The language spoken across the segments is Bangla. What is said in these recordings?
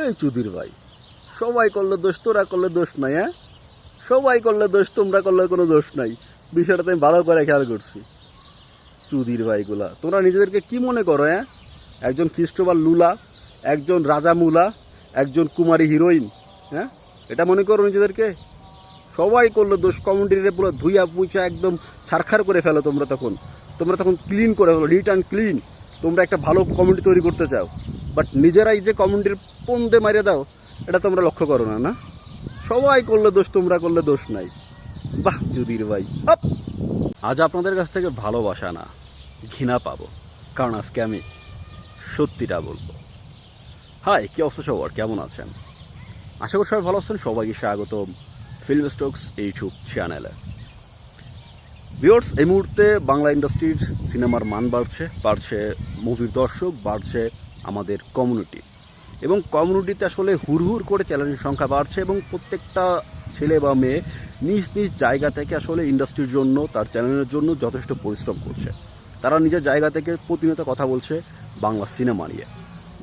এই চুদির ভাই, সবাই করলে দোষ, তোরা করলে দোষ নাই হ্যাঁ? সবাই করলে দোষ, তোমরা করলে কোনো দোষ নাই। বিষয়টা আমি ভালো করে খেয়াল করছি। চুদির ভাইগুলা তোমরা নিজেদেরকে কি মনে করো হ্যাঁ? একজন খ্রিস্টবাল লুলা, একজন রাজা মুলা, একজন কুমারী হিরোইন হ্যাঁ? এটা মনে করো নিজেদেরকে? সবাই করল দোষ কমিউনিটির পুরো ধুইয়া পুইচা একদম ছারখার করে ফেলো তোমরা তখন। তোমরা তখন ক্লিন করে ফেলো অ্যান্ড ক্লিন তোমরা একটা ভালো কমিউনিটি তৈরি করতে চাও। বাট নিজেরাই যে পন্দে মারিয়ে দাও, এটা তোমরা লক্ষ্য করো না না? সবাই করলে দোষ, তোমরা করলে দোষ নাই। বাহ, যুদির ভাই! আজ আপনাদের কাছ থেকে ভালোবাসা না, ঘৃণা পাবো। কারণ আজকে আমি সত্যিটা বলব। হাই, কি অবস্থা সবার? কেমন আছেন? আশা করি সবাই ভালো আছেন। সবাইকে স্বাগতম ফিল্ম স্টকস ইউটিউব চ্যানেলে ভিওর্স এই মুহূর্তে বাংলা ইন্ডাস্ট্রির সিনেমার মান বাড়ছে বাড়ছে মুভির দর্শক, বাড়ছে আমাদের কমিউনিটি এবং কমিউনিটিতে আসলে হুড়হুড় করে চ্যালেঞ্জের সংখ্যা বাড়ছে এবং প্রত্যেকটা ছেলে বা মেয়ে নিজ নিজ জায়গা থেকে আসলে ইন্ডাস্ট্রির জন্য, তার চ্যানেলের জন্য যথেষ্ট পরিশ্রম করছে। তারা নিজের জায়গা থেকে প্রতিনিয়ত কথা বলছে বাংলা সিনেমা নিয়ে।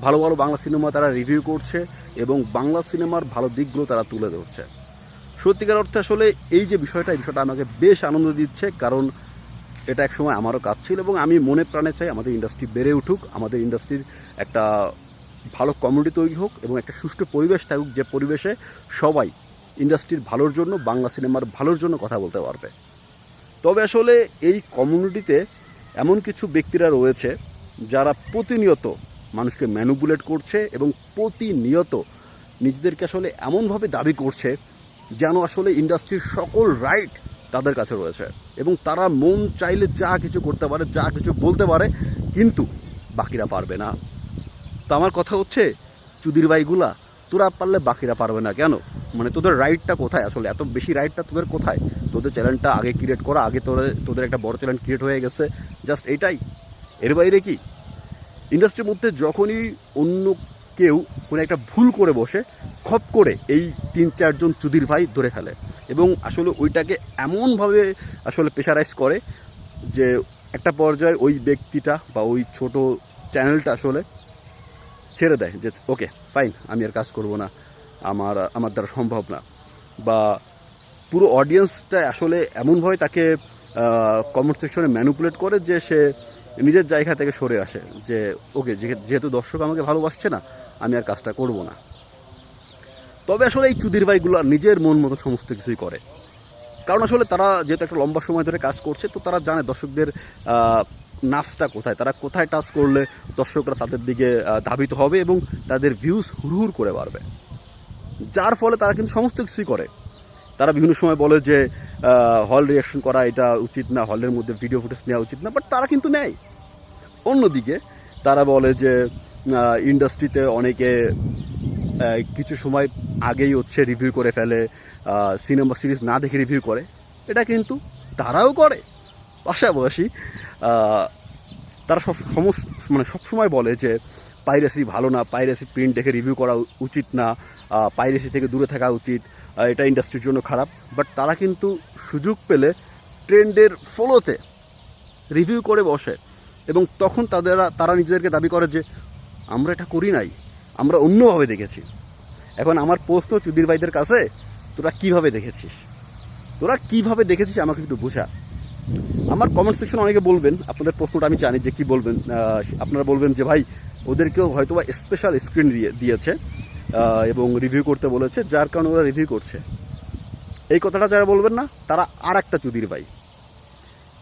ভালো ভালো বাংলা সিনেমা তারা রিভিউ করছে এবং বাংলা সিনেমার ভালো দিকগুলো তারা তুলে ধরছে। সত্যিকার অর্থে আসলে এই যে বিষয়টা, এই বিষয়টা আমাকে বেশ আনন্দ দিচ্ছে কারণ এটা এক সময় আমারও কাজ ছিল এবং আমি মনে প্রাণে চাই আমাদের ইন্ডাস্ট্রি বেড়ে উঠুক, আমাদের ইন্ডাস্ট্রির একটা ভালো কমিউনিটি তৈরি হোক এবং একটা সুষ্ঠু পরিবেশ থাকুক যে পরিবেশে সবাই ইন্ডাস্ট্রির ভালোর জন্য, বাংলা সিনেমার ভালোর জন্য কথা বলতে পারবে। তবে আসলে এই কমিউনিটিতে এমন কিছু ব্যক্তিরা রয়েছে যারা প্রতিনিয়ত মানুষকে ম্যানুপুলেট করছে এবং প্রতিনিয়ত নিজেদেরকে আসলে এমনভাবে দাবি করছে যেন আসলে ইন্ডাস্ট্রির সকল রাইট তাদের কাছে রয়েছে এবং তারা মন চাইলে যা কিছু করতে পারে, যা কিছু বলতে পারে, কিন্তু বাকিরা পারবে না। তো আমার কথা হচ্ছে, চুদির ভাইগুলা, তোরা পারলে বাকিরা পারবে না কেন? মানে তোদের রাইটটা কোথায়? আসলে এত বেশি রাইটটা তোদের কোথায়? তোদের চ্যানেলটা আগে ক্রিয়েট করা, আগে তোদের তোদের একটা বড় চ্যানেল ক্রিয়েট হয়ে গেছে জাস্ট এটাই। এর বাইরে কি? ইন্ডাস্ট্রির মধ্যে যখনই অন্য কেউ কোনো একটা ভুল করে বসে, খপ করে এই তিন চারজন চুদির ভাই ধরে ফেলে। এবং আসলে ওইটাকে এমনভাবে আসলে প্রেশারাইজ করে যে একটা পর্যায়ে ওই ব্যক্তিটা বা ওই ছোট চ্যানেলটা আসলে ছেড়ে দেয় যে, ওকে, ফাইন, আমি আর কাজ করব না। আমার আমার দ্বারা সম্ভব না। বা পুরো অডিয়েন্সটা আসলে এমনভাবে তাকে কমেন্ট ম্যানুপুলেট করে যে সে নিজের জায়গা থেকে সরে আসে যে, ওকে, যেহে- যেহেতু দর্শক আমাকে ভালোবাসছে না, আমি আর কাজটা করব না। তবে আসলে এই চুদির ভাইগুলো নিজের মন মতো সমস্ত কিছুই করে। কারণ আসলে তারা যেহেতু একটা লম্বা সময় ধরে কাজ করছে, তো তারা জানে দর্শকদের নাচটা কোথায়? তারা কোথায় টাচ করলে দর্শকরা তাদের দিকে ধাবিত হবে এবং তাদের ভিউজ হুড়হুড় করে বাড়বে। যার ফলে তারা কিন্তু সমস্ত কিছুই করে। তারা বিভিন্ন সময় বলে যে হল রিয়াকশন করা এটা উচিত না হলের মধ্যে ভিডিও ফুটেজ নেওয়া উচিত না বাট তারা কিন্তু নেয়। অন্যদিকে তারা বলে যে ইন্ডাস্ট্রিতে অনেকে কিছু সময় আগেই হচ্ছে রিভিউ করে ফেলে সিনেমা সিরিজ না দেখে রিভিউ করে। এটা কিন্তু তারাও করে। পাশাপাশি তারা সব সমস্ত মানে সবসময় বলে যে পাইরেসি ভালো না, পাইরেসি প্রিন্ট দেখে রিভিউ করা উচিত না পাইরেসি থেকে দূরে থাকা উচিত এটা ইন্ডাস্ট্রির জন্য খারাপ। বাট তারা কিন্তু সুযোগ পেলে ট্রেন্ডের ফলোতে রিভিউ করে বসে। এবং তখন তাদের, তারা নিজেদেরকে দাবি করে যে আমরা এটা করি নাই, আমরা অন্যভাবে দেখেছি। এখন আমার প্রশ্ন চুদির ভাইদের কাছে, তোরা কীভাবে দেখেছিস? তোরা কীভাবে দেখেছিস আমাকে একটু বোঝা। আমার কমেন্ট সেকশন অনেকে বলবেন, আপনাদের প্রশ্নটা আমি জানি যে কি বলবেন আপনারা বলবেন যে ভাই, ওদেরকেও হয়তো বা স্পেশাল স্ক্রিন দিয়ে, দিয়েছে এবং রিভিউ করতে বলেছে, যার কারণে ওরা রিভিউ করছে। এই কথাটা যারা বলবেন না, তারা আর একটা চুদির ভাই।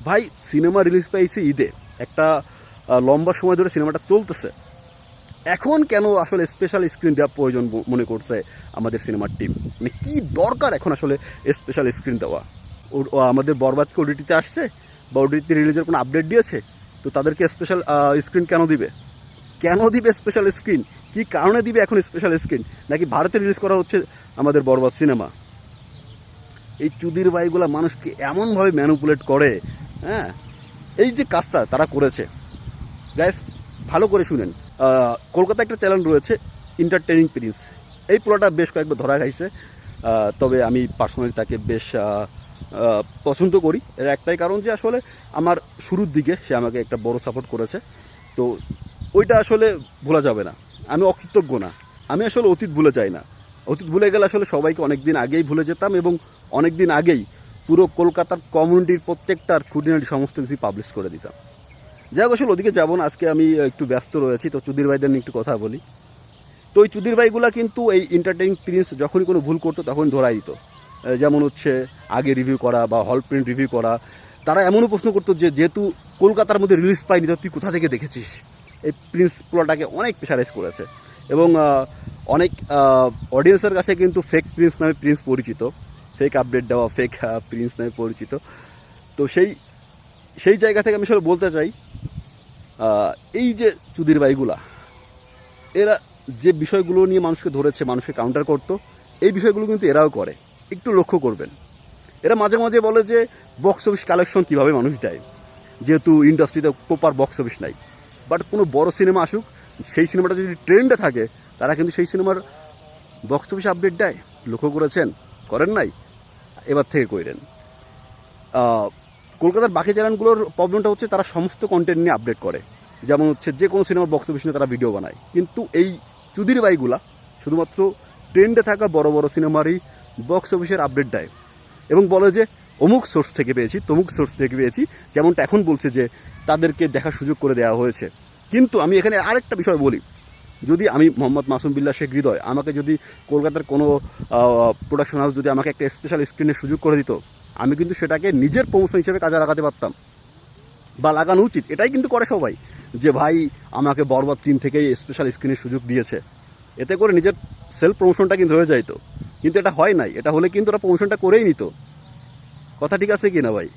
ভাই সিনেমা রিলিজ পাইছে ঈদে। একটা লম্বা সময় ধরে সিনেমাটা চলতেছে। এখন কেন আসলে স্পেশাল স্ক্রিন দেওয়া প্রয়োজন মনে করছে আমাদের সিনেমার টিম মানে কি দরকার এখন আসলে স্পেশাল স্ক্রিন দেওয়া? আমাদের বরবাদ কি ওডিটিতে আসছে? বা ওডিটিতে রিলিজের কোনো আপডেট দিয়েছে? তো তাদেরকে স্পেশাল স্ক্রিন কেন দিবে? কেন দিবে স্পেশাল স্ক্রিন কি কারণে দিবে এখন স্পেশাল স্ক্রিন নাকি ভারতে রিলিজ করা হচ্ছে আমাদের বরবাদ সিনেমা এই চুদির ভাইগুলা মানুষকে এমনভাবে ম্যানুপুলেট করে হ্যাঁ? এই যে কাজটা তারা করেছে। গ্যাস ভালো করে শুনেন। কলকাতা একটা চ্যানেল রয়েছে এন্টারটেনিং প্রিন্স এই পোলাটা বেশ কয়েকবার ধরা খাইছে। তবে আমি পার্সোনালি তাকে বেশ পছন্দ করি। এর একটাই কারণ যে আসলে আমার শুরুর দিকে সে আমাকে একটা বড় সাপোর্ট করেছে। তো ওইটা আসলে ভোলা যাবে না। আমি অকৃতজ্ঞ না। আমি আসলে অতীত ভুলে যাই না। অতীত ভুলে গেলে আসলে সবাইকে অনেক দিন আগেই ভুলে যেতাম এবং অনেক দিন আগেই পুরো কলকাতার কমিউনিটির প্রত্যেকটার খুঁটিনাটি সমস্ত কিছু পাবলিশ করে দিতাম। যাই হোক, আসলে ওদিকে যাব না। আজকে আমি একটু ব্যস্ত রয়েছি। তো চুদির ভাইদের নিয়ে একটু কথা বলি। তো ওই চুদির ভাইগুলা কিন্তু এই এন্টারটেইন প্রিন্স যখনই কোনো ভুল করতো তখন ধরাই দিত। যেমন হচ্ছে আগে রিভিউ করা বা হল প্রিন্ট রিভিউ করা, তারা এমনও প্রশ্ন করতো যে, যেহেতু কলকাতার মধ্যে রিলিজ পাইনি, তো তুই কোথা থেকে দেখেছিস? এই প্রিন্স প্লটাকে অনেক প্রেশারাইজ করেছে। এবং অনেক অডিয়েন্সের কাছে কিন্তু ফেক প্রিন্স নামে প্রিন্স পরিচিত। ফেক আপডেট দেওয়া ফেক প্রিন্স নামে পরিচিত। তো সেই সেই জায়গা থেকে আমি সব বলতে চাই এই যে চুদির বাইগুলা এরা যে বিষয়গুলো নিয়ে মানুষকে ধরেছে, মানুষকে কাউন্টার করতো, এই বিষয়গুলো কিন্তু এরাও করে। একটু লক্ষ্য করবেন। এরা মাঝে মাঝে বলে যে বক্স অফিস কালেকশন কীভাবে মানুষ দেয়? যেহেতু ইন্ডাস্ট্রিতে প্রপার বক্স অফিস নাই। বাট কোনো বড় সিনেমা আসুক সেই সিনেমাটা যদি ট্রেন্ডে থাকে তারা কিন্তু সেই সিনেমার বক্স অফিস আপডেট দেয়। লক্ষ্য করেছেন? করেন নাই? এবার থেকে কইরেন। আহ, কলকাতার বাকি চ্যানেলগুলোর প্রবলেমটা হচ্ছে তারা সমস্ত কন্টেন্ট নিয়ে আপডেট করে। যেমন হচ্ছে যে কোনো সিনেমার বক্স অফিস নিয়ে তারা ভিডিও বানায়। কিন্তু এই চুদির বাইগুলা শুধুমাত্র ট্রেন্ডে থাকা বড় বড় সিনেমারই বক্স অফিসের আপডেট দেয়। এবং বলে যে, অমুক সোর্স থেকে পেয়েছি, তমুক সোর্স থেকে পেয়েছি। যেমনটা এখন বলছে যে, তাদেরকে দেখার সুযোগ করে দেওয়া হয়েছে। কিন্তু আমি এখানে আরেকটা বিষয় বলি। যদি আমি মোহাম্মদ মাসুম বিল্লা শেখ হৃদয় আমাকে যদি কলকাতার কোনো প্রোডাকশন হাউস যদি আমাকে একটা স্পেশাল স্ক্রিনের সুযোগ করে দিত, আমি কিন্তু সেটাকে নিজের প্রমোশন হিসেবে কাজে লাগাতে পারতাম। বা লাগানো উচিত। এটাই কিন্তু করে সবাই যে, ভাই, আমাকে বরবাদ টিম থেকেই স্পেশাল স্ক্রিনের সুযোগ দিয়েছে। এতে করে নিজের সেলফ প্রমোশনটা কিন্তু হয়ে যাইতো কিন্তু এটা হয় নাই। এটা হলে কিন্তু ওরা প্রমোশনটা করেই নিত। কথা ঠিক আছে কি না ভাই?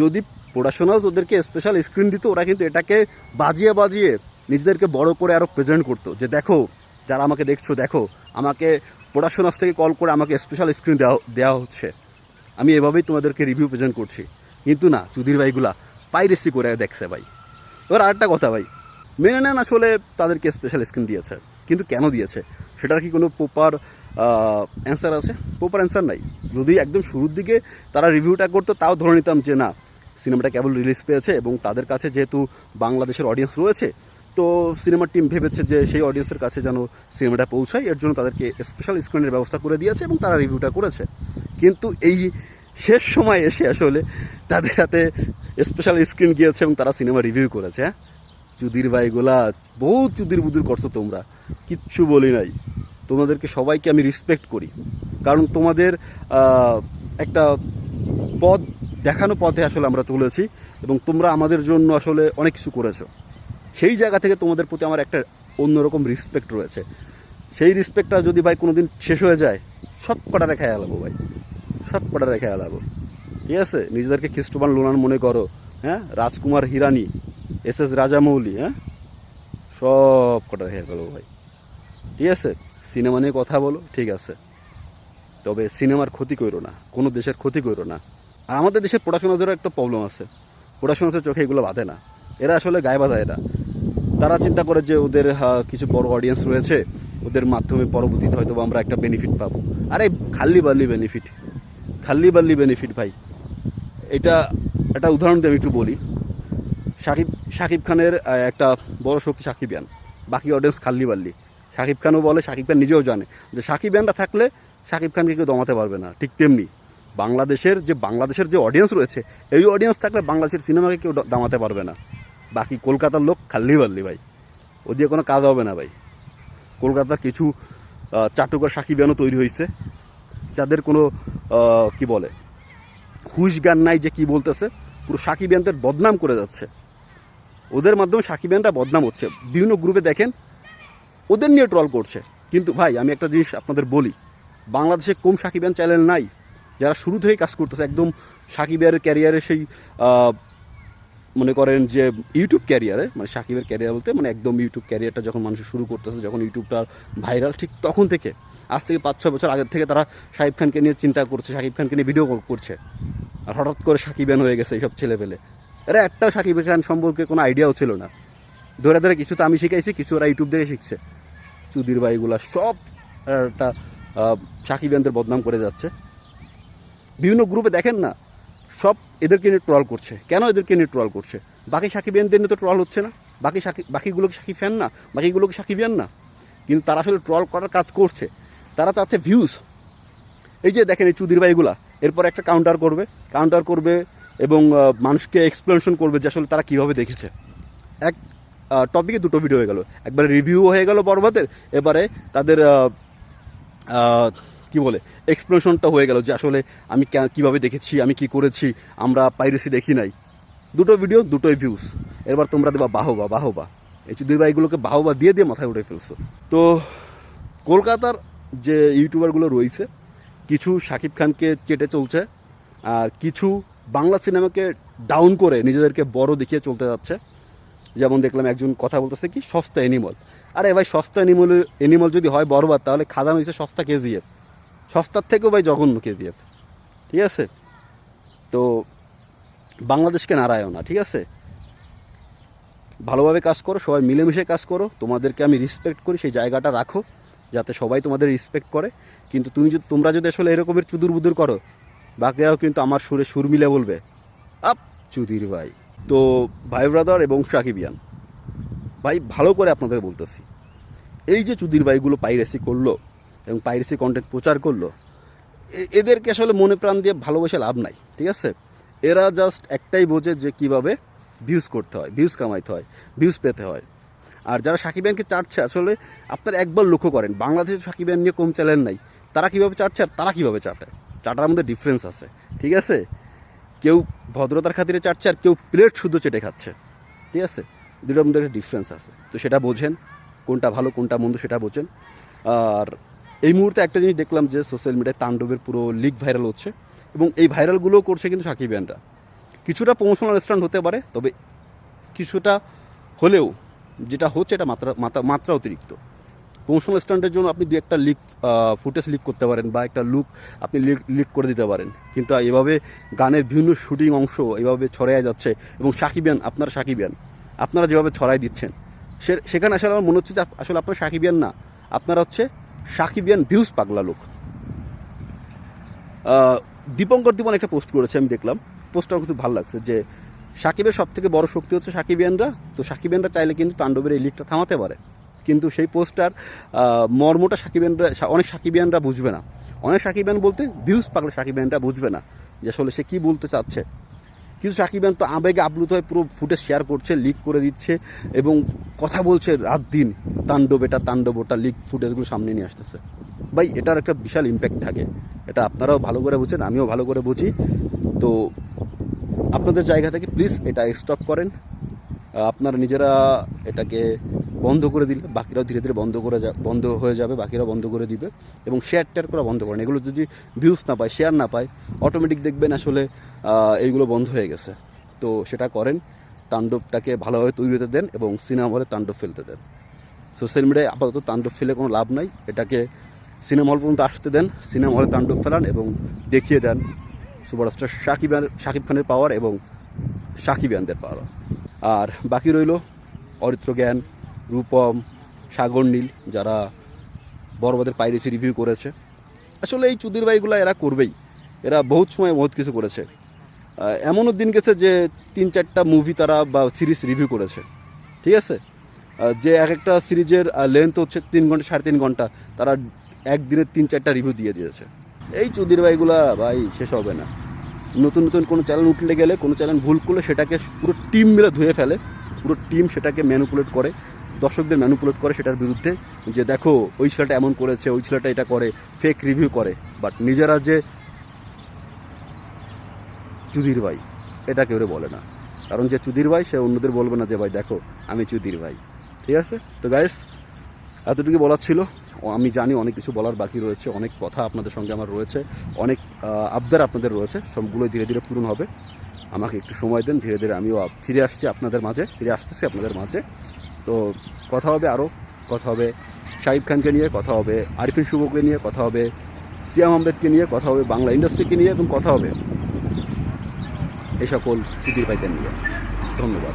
যদি প্রোডাকশন হাউস ওদেরকে স্পেশাল স্ক্রিন দিত, ওরা কিন্তু এটাকে বাজিয়ে বাজিয়ে নিজেদেরকে বড় করে আরও প্রেজেন্ট করতো যে দেখো, যারা আমাকে দেখছ দেখো, আমাকে হাউস থেকে কল করে আমাকে স্পেশাল স্ক্রিন দেওয়া দেওয়া হচ্ছে। আমি এভাবেই তোমাদেরকে রিভিউ প্রেজেন্ট করছি। কিন্তু না, চুদির ভাইগুলা পাইরেসি করে দেখছে ভাই। এবার আরেকটা কথা ভাই, মেনে নেন আসলে তাদেরকে স্পেশাল স্ক্রিন দিয়েছে। কিন্তু কেন দিয়েছে? সেটার কি কোনো প্রপার অ্যান্সার আছে? প্রপার অ্যান্সার নাই। যদি একদম শুরুর দিকে তারা রিভিউটা করতো, তাও ধরে নিতাম যে না সিনেমাটা কেবল রিলিজ পেয়েছে এবং তাদের কাছে যেহেতু বাংলাদেশের অডিয়েন্স রয়েছে, তো সিনেমার টিম ভেবেছে যে সেই অডিয়েন্সের কাছে যেন সিনেমাটা পৌঁছায়, এর জন্য তাদেরকে স্পেশাল স্ক্রিনের ব্যবস্থা করে দিয়েছে এবং তারা রিভিউটা করেছে। কিন্তু এই শেষ সময় এসে আসলে তাদের হাতে স্পেশাল স্ক্রিন গিয়েছে এবং তারা সিনেমা রিভিউ করেছে হ্যাঁ? চুদির ভাইগুলা বহুত চুদির বুদির করছ তোমরা। কিচ্ছু বলি নাই। তোমাদেরকে সবাইকে আমি রেসপেক্ট করি। কারণ তোমাদের একটা পথ, দেখানো পথে আসলে আমরা চলেছি এবং তোমরা আমাদের জন্য আসলে অনেক কিছু করেছ। সেই জায়গা থেকে তোমাদের প্রতি আমার একটা অন্যরকম রেসপেক্ট রয়েছে। সেই রেসপেক্টটা যদি ভাই কোনো দিন শেষ হয়ে যায় সব কটা রেখে আলাবো ভাই। সব কটা রেখে আলাবো ঠিক আছে? নিজেদেরকে খ্রিস্টবান লোনান মনে করো। হ্যাঁ? রাজকুমার হিরানি। এস এস রাজামৌলি হ্যাঁ? সব কটা রেখে ফেলব ভাই। ঠিক আছে? সিনেমা নিয়ে কথা বলো, ঠিক আছে। তবে সিনেমার ক্ষতি করো না, কোনো দেশের ক্ষতি করো না। আর আমাদের দেশের প্রোডাকশন হাউসেরও একটা প্রবলেম আছে। প্রোডাকশন চোখে এগুলো বাঁধে না। এরা আসলে গায়ে বাঁধা এরা তারা চিন্তা করে যে ওদের কিছু বড় অডিয়েন্স রয়েছে, ওদের মাধ্যমে পরবর্তীতে হয়তো আমরা একটা বেনিফিট পাবো। আরে, খাল্লি বাল্লি বেনিফিট খাল্লি বাল্লি বেনিফিট ভাই। এটা, একটা উদাহরণ দিয়ে আমি একটু বলি। শাকিব শাকিব খানের একটা বড় শক্তি শাকিব ইয়ান। বাকি অডিয়েন্স খাল্লি বাল্লি। শাকিব খানও বলে, শাকিব খান নিজেও জানে যে শাকিব ইয়ানটা থাকলে শাকিব খানকে কেউ দমাতে পারবে না, ঠিক তেমনি বাংলাদেশের যে বাংলাদেশের যে অডিয়েন্স রয়েছে, এই অডিয়েন্স থাকলে বাংলাদেশের সিনেমাকে কেউ দামাতে পারবে না। বাকি কলকাতার লোক খাল্লি বাল্লি ভাই। ও দিয়ে কোনো কাজ হবে না ভাই। কলকাতার কিছু চাটুকার সাকিবিয়ানও তৈরি হয়েছে যাদের কোনো কি বলে, হুশ জ্ঞান নাই যে কি বলতেছে, পুরো সাকিবিয়ানদের বদনাম করে যাচ্ছে। ওদের মাধ্যমে সাকিবিয়ানরা বদনাম হচ্ছে। বিভিন্ন গ্রুপে দেখেন, ওদের নিয়ে ট্রল করছে। কিন্তু ভাই, আমি একটা জিনিস আপনাদের বলি, বাংলাদেশে কম সাকিবিয়ান চ্যানেল নাই। যারা শুরু থেকেই কাজ করতেছে, একদম সাকিবের ক্যারিয়ারে সেই মনে করেন যে ইউটিউব ক্যারিয়ারে মানে সাকিবের ক্যারিয়ার বলতে মানে একদম ইউটিউব ক্যারিয়ারটা যখন মানুষ শুরু করতেছে, যখন ইউটিউবটা ভাইরাল ঠিক তখন থেকে। আজ থেকে পাঁচ, ছয় বছর আগের থেকে তারা শাকিব খানকে নিয়ে চিন্তা করছে শাকিব খানকে নিয়ে ভিডিও করছে। আর হঠাৎ করে সাকিবান হয়ে গেছে এইসব ছেলে পেলে এরা একটাও সাকিব খান সম্পর্কে কোনো আইডিয়াও ছিল না। ধরে ধরে কিছু তো আমি শিখাইছি, কিছু ওরা ইউটিউব দেখে শিখছে। চুদির ভাইগুলা সব একটা সাকিবানদের বদনাম করে যাচ্ছে। বিভিন্ন গ্রুপে দেখেন না, সব এদেরকে নিয়ে ট্রল করছে। কেন এদেরকে নিয়ে ট্রল করছে? বাকি সাকিবিয়ানদের নিয়ে তো ট্রল হচ্ছে না। বাকি সাকিব বাকিগুলো কি সাকিব ফ্যান না? বাকিগুলো কি সাকিবিয়ান না? কিন্তু তারা আসলে ট্রল করার কাজ করছে। তারা চাচ্ছে ভিউজ এই যে দেখেন এই চুদির ভাইগুলা, এরপর একটা কাউন্টার করবে। কাউন্টার করবে এবং মানুষকে এক্সপ্লেনেশন করবে যে আসলে তারা কীভাবে দেখেছে। এক টপিকে দুটো ভিডিও হয়ে গেল। একবারে রিভিউ হয়ে গেল পর্বতের এবারে তাদের কি বলে এক্সপ্লেনেশনটা হয়ে গেল যে আসলে আমি কীভাবে দেখেছি, আমি কি করেছি, আমরা পাইরেসি দেখি নাই। দুটো ভিডিও দুটোই ভিউজ এবার তোমরা দেবা বাহবা বাহবা। এই চুদির ভাইগুলোকে বাহবা দিয়ে দিয়ে মাথায় উঠে ফেলছো। তো, কলকাতার যে ইউটিউবারগুলো রয়েছে, কিছু শাকিব খানকে চেটে চলছে, আর কিছু বাংলা সিনেমাকে ডাউন করে নিজেদেরকে বড় দেখিয়ে চলতে যাচ্ছে। যেমন দেখলাম একজন কথা বলতেছে কি, সস্তা অ্যানিমল আরে ভাই, সস্তা অ্যানিমল অ্যানিমল যদি হয় বরবাদ, তাহলে খাদাম হয়েছে সস্তা কেজিএফ সস্তার থেকেও ভাই জঘন্য কেজিএফ ঠিক আছে? তো বাংলাদেশকে নাড়ায়ও না, ঠিক আছে? ভালোভাবে কাজ করো, সবাই মিলেমিশে কাজ করো। তোমাদেরকে আমি রেসপেক্ট করি, সেই জায়গাটা রাখো, যাতে সবাই তোমাদের রেসপেক্ট করে। কিন্তু তুমি যদি, তোমরা যদি আসলে এরকমের চুদুর বুদুর করো বাকিরাও কিন্তু আমার সুরে সুর মিলে বলবে, আপ চুদির ভাই। তো ভাই ব্রাদার এবং সাকিবিয়ান, ভাই ভালো করে আপনাদের বলতেছি, এই যে চুদির ভাইগুলো পাইরেসি করল এবং পাইরেসি কন্টেন্ট প্রচার করল এদেরকে আসলে মনে প্রাণ দিয়ে ভালোবেসে লাভ নাই, ঠিক আছে? এরা জাস্ট একটাই বোঝে যে কীভাবে ভিউজ করতে হয় ভিউজ কামাইতে হয় ভিউজ পেতে হয়। আর যারা সাকিবিয়ানকে চাটছে আসলে আপনারা একবার লক্ষ্য করেন, বাংলাদেশে সাকিবিয়ান নিয়ে কম চ্যানেল নাই, তারা কীভাবে চাটছে আর তারা কীভাবে চাটে চাটার মধ্যে ডিফারেন্স আছে, ঠিক আছে? কেউ ভদ্রতার খাতিরে চাটছে আর কেউ প্লেট শুদ্ধ চেটে খাচ্ছে, ঠিক আছে? দুটোর মধ্যে একটা ডিফারেন্স আছে। তো সেটা বোঝেন, কোনটা ভালো, কোনটা মন্দ সেটা বোঝেন। আর এই মুহূর্তে একটা জিনিস দেখলাম যে সোশ্যাল মিডিয়ায় তাণ্ডবের পুরো লিক ভাইরাল হচ্ছে এবং এই ভাইরালগুলোও করছে কিন্তু সাকিবিয়ানরা কিছুটা প্রমোশনাল স্ট্যান্ড হতে পারে, তবে কিছুটা হলেও যেটা হচ্ছে এটা মাত্রা মাত্রা মাত্রা অতিরিক্ত। প্রমোশনাল স্ট্যান্ডের জন্য আপনি দু একটা লিক ফুটেজ লিক করতে পারেন বা একটা লুক আপনি লিক লিক করে দিতে পারেন। কিন্তু এভাবে গানের বিভিন্ন শুটিং অংশ এভাবে ছড়াইয়া যাচ্ছে এবং সাকিবিয়ান আপনারা সাকিবিয়ান আপনারা যেভাবে ছড়াই দিচ্ছেন, সে, সেখানে আসলে আমার মনে হচ্ছে যে আসলে আপনারা সাকিবিয়ান না, আপনারা হচ্ছে সাকিবিয়ান ভিউজ পাগলা লোক। দীপঙ্কর দীপন একটা পোস্ট করেছে, আমি দেখলাম। পোস্টটা আমার খুব ভালো লাগছে যে সাকিবের সব থেকে বড় শক্তি হচ্ছে সাকিবিয়ানরা তো সাকিবিয়ানরা চাইলে কিন্তু তাণ্ডবের এই লিগটা থামাতে পারে। কিন্তু সেই পোস্টার মর্মটা সাকিবিয়ানরা অনেক সাকিবিয়ানরা বুঝবে না। অনেক সাকিবিয়ান বলতে ভিউজ পাগলে সাকিবিয়ানরা বুঝবে না যে আসলে সে কী বলতে চাচ্ছে। কিছু সাকিবিয়ান তো আবেগে আপ্লুত হয়ে পুরো ফুটেজ শেয়ার করছে লিক করে দিচ্ছে এবং কথা বলছে রাত দিন, তাণ্ডব এটা, তাণ্ডব ওটা লিক ফুটেজগুলো সামনে নিয়ে আসতেছে। ভাই, এটার একটা বিশাল ইম্প্যাক্ট থাকে। এটা আপনারাও ভালো করে বুঝেন, আমিও ভালো করে বুঝি। তো আপনাদের জায়গা থেকে প্লিজ এটা স্টপ করেন। আপনারা নিজেরা এটাকে বন্ধ করে দিলে, বাকিরাও ধীরে ধীরে বন্ধ করে যা বন্ধ হয়ে যাবে, বাকিরাও বন্ধ করে দিবে এবং শেয়ার টেয়ার করা বন্ধ করেন এগুলো যদি ভিউজ না পায় শেয়ার না পায় অটোমেটিক দেখবেন আসলে এইগুলো বন্ধ হয়ে গেছে। তো সেটা করেন, তাণ্ডবটাকে ভালোভাবে তৈরি হতে দেন এবং সিনেমা হলে তাণ্ডব ফেলতে দেন। সোশ্যাল মিডিয়ায় আপাতত তাণ্ডব ফেলে কোনো লাভ নাই। এটাকে সিনেমা হল পর্যন্ত আসতে দেন সিনেমা হলে তাণ্ডব ফেলান এবং দেখিয়ে দেন সুপারস্টার সাকিব শাকিব খানের পাওয়ার এবং সাকিবিয়ানদের পাওয়ার আর বাকি রইল অরিত্র জ্ঞান রূপম, সাগর নীল, যারা বড়বাদের পাইরেসি রিভিউ করেছে। আসলে এই চুদির ভাইগুলো এরা করবেই। এরা বহুত সময় বহুত কিছু করেছে। এমনও দিন গেছে যে তিন চারটা মুভি তারা বা সিরিজ রিভিউ করেছে। ঠিক আছে? যে এক একটা সিরিজের লেন্থ হচ্ছে তিন ঘণ্টা, সাড়ে তিন ঘণ্টা। তারা একদিনে তিন চারটা রিভিউ দিয়ে দিয়েছে। এই চুদির ভাইগুলা ভাই শেষ হবে না। নতুন নতুন কোনো চ্যানেল উঠলে গেলে, কোনো চ্যানেল ভুল করলে সেটাকে পুরো টিম মিলে ধুয়ে ফেলে। পুরো টিম সেটাকে ম্যানুপুলেট করে। দর্শকদের ম্যানুপুলেট করে সেটার বিরুদ্ধে যে দেখো, ওই ছেলেটা এমন করেছে, ওই ছেলেটা এটা করে ফেক রিভিউ করে। বাট নিজেরা যে চুদির ভাই, এটা কেউ বলে না। কারণ যে চুদির ভাই, সে অন্যদের বলবে না যে, ভাই, দেখো, আমি চুদির ভাই। ঠিক আছে? তো গাইস এতটুকু বলার ছিল। আমি জানি অনেক কিছু বলার বাকি রয়েছে, অনেক কথা আপনাদের সঙ্গে আমার রয়েছে, অনেক আবদার আপনাদের রয়েছে, সবগুলোই ধীরে ধীরে পূরণ হবে। আমাকে একটু সময় দেন, ধীরে ধীরে আমিও ফিরে আসছি আপনাদের মাঝে, ফিরে আসতেছি আপনাদের মাঝে। তো কথা হবে আরও কথা হবে শাহিব খানকে নিয়ে, কথা হবে আরিফিন শুভকে নিয়ে, কথা হবে সিয়াম আহমেদকে নিয়ে, কথা হবে বাংলা ইন্ডাস্ট্রিকে নিয়ে এবং কথা হবে এই সকল সুধীর ভাইদের নিয়ে। ধন্যবাদ।